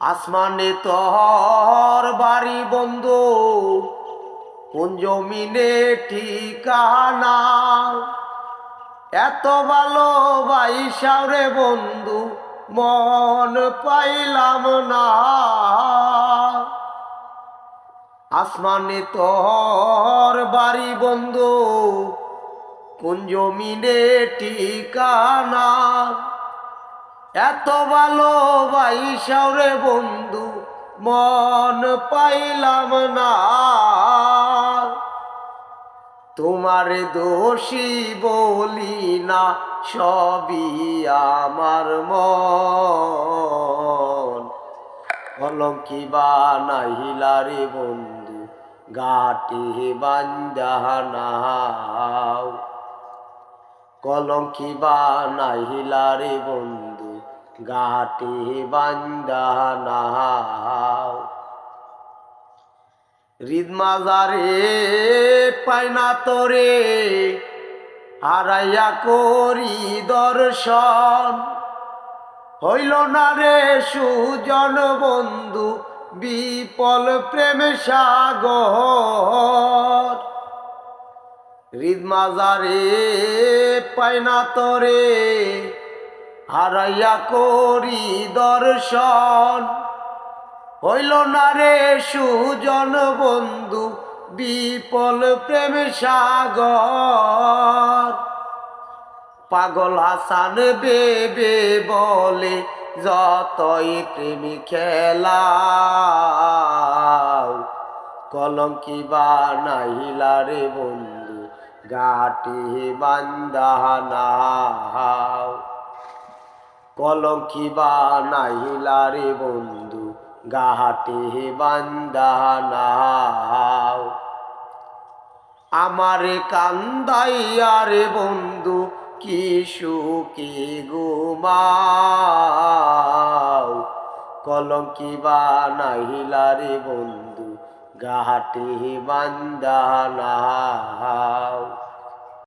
আসমানে তোর বাড়ি বন্ধু, কোন জমিনে ঠিকানা? এত ভালোবাইসাও রে বন্ধু, মন পাইলাম না। আসমানে তোর বাড়ি বন্ধু, কোন জমিনে ঠিকানা? এত ভালোবাইসাও রে বন্ধু, মন পাইলাম না। তোমার দোষী বলি না, সবই আমার মন। কলঙ্কি বানাইলা রে বন্ধু, গাটি বান্দানাও কলঙ্কি বানাইলা রে বন্ধু গাটি বান্দানাও হৃদমাজারে পায়না তোরে, হারাইয়া করি দর্শন। হইল না রে সুজন বন্ধু, বিপল প্রেম সাগর। হৃদমাজারে পায়না তোরে হারাইয়া করি দর্শন। হইল না রে সুজন বন্ধু, বিপল প্রেম সাগর। পাগল হাসান বেবে বলে, যতই প্রেমী খেলা কলঙ্কি বানাইলা রে বন্ধু গাটি বান্দানাও কলঙ্কি বানাইলা রে বন্ধু, গাহাটে বান্দানাও। আমারে কান্দাইয়া রে বন্ধু, কি সুখী ঘুমাও। কলঙ্কি বানাইলা রে বন্ধু, গাহাটে বান্দানাও।